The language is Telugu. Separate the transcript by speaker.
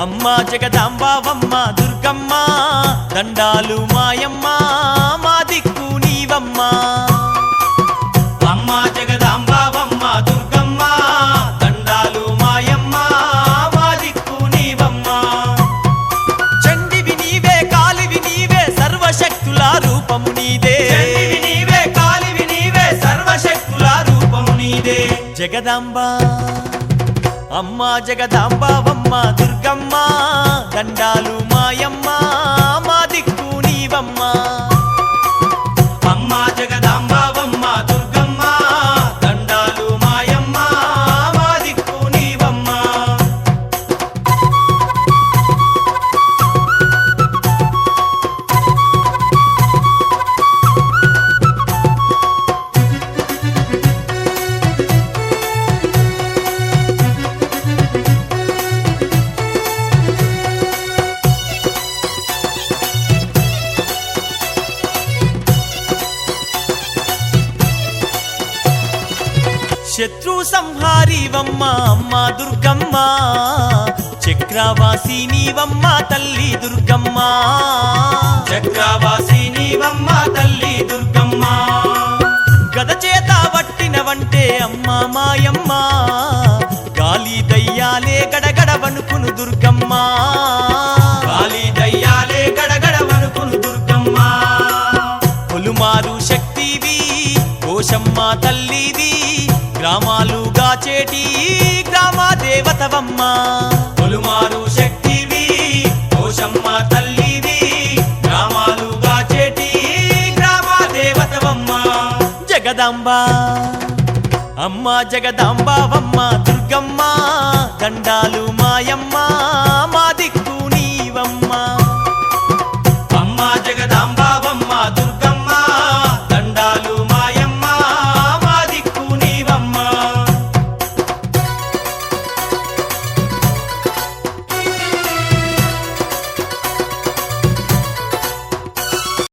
Speaker 1: జగదాంబావమ్మ దుర్గమ్మ దండాలు మాయమ్మ మా దిక్కు నీవమ్మ. అమ్మ జగదాంబావమ్మ దుర్గమ్మ దండాలు మాయమ్మ మా దిక్కు నీవమ్మ. చండివి నీవే కాలివి నీవే సర్వశక్తుల రూపము నీదే. నీవే కాలివి నీవే సర్వశక్తుల రూపము నీదే. జగదాంబ అమ్మ జగదాంబావమ్మ దుర్గమ్మ దండాలు శత్రు సంహారీవమ్మ అమ్మ దుర్గమ్మ. చక్రవాసి నీవమ్మ తల్లి దుర్గమ్మ. చక్రవాసి నీవమ్మ తల్లి దుర్గమ్మ. గద చేత పట్టినవంటే అమ్మ మాయమ్మ. గాలి దయ్యాలే గడగడ వణుకును దుర్గమ్మ. పోషమ్మ తల్లిది గ్రామాలు గాచేటి గ్రామ దేవతవమ్మ. పొలుమారు శక్తివి పోషమ్మ తల్లిది గ్రామాలు గాచేటి గ్రామ దేవతవమ్మ. జగదాంబ. అమ్మ జగదాంబావమ్మ దుర్గమ్మ దండాలు మాయమ్మ.